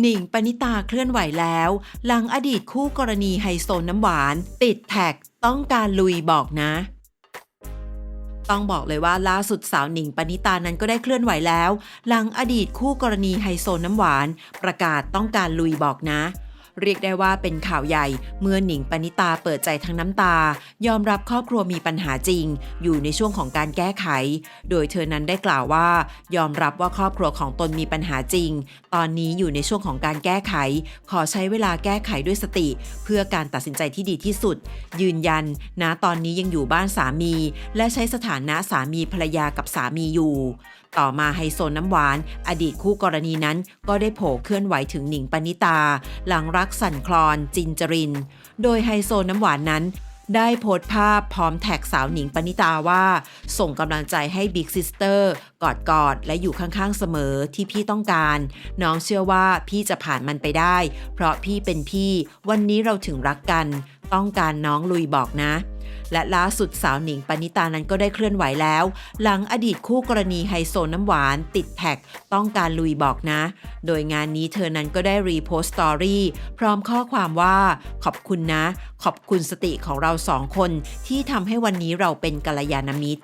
หนิงปณิตาเคลื่อนไหวแล้ว หลังอดีตคู่กรณีไฮโซน้ำหวาน ติดแท็กต้องการลุยบอกนะ ต้องบอกเลยว่าล่าสุดสาวหนิงปณิตานั้นก็ได้เคลื่อนไหวแล้ว หลังอดีตคู่กรณีไฮโซน้ำหวาน ประกาศต้องการลุยบอกนะ เรียกได้ว่าเป็นข่าวใหญ่ เมื่อหนิงปณิตาเปิดใจทั้งน้ำตา ยอมรับครอบครัวมีปัญหาจริง อยู่ในช่วงของการแก้ไข โดยเธอนั้นได้กล่าวว่า ยอมรับว่าครอบครัวของตนมีปัญหาจริง ตอนนี้อยู่ในช่วงของการแก้ไข ขอใช้เวลาแก้ไขด้วยสติ เพื่อการตัดสินใจที่ดีที่สุด ยืนยันนะตอนนี้ยังอยู่บ้านสามี และใช้สถานะสามีภรรยากับสามีอยู่ ต่อมาไฮโซน้ำหวาน อดีตคู่กรณีนั้นก็ได้โผล่เคลื่อนไหวถึงหนิงปณิตา หลังรักสั่นคลอนจินจริน โดยไฮโซน้ำหวานนั้น ได้โพสต์ภาพพร้อมแท็กสาวหนิงปณิตาว่า ส่งกำลังใจให้บิ๊กซิสเตอร์กอดกอดและอยู่ข้างๆเสมอที่พี่ต้องการ น้องเชื่อว่าพี่จะผ่านมันไปได้ เพราะพี่เป็นพี่ วันนี้เราถึงรักกัน ต้องการน้องลุยบอกนะ และล่าสุดสาวหนิงปณิตานั้นก็ได้เคลื่อนไหวแล้ว หลังอดีตคู่กรณีไฮโซน้ำหวาน ติดแท็ก ต้องการลุยบอกนะ โดยงานนี้เธอนั้นก็ได้รีโพสต์สตอรี่พร้อมข้อความว่า ขอบคุณนะ ขอบคุณสติของเราสองคนที่ทำให้วันนี้เราเป็นกัลยาณมิตร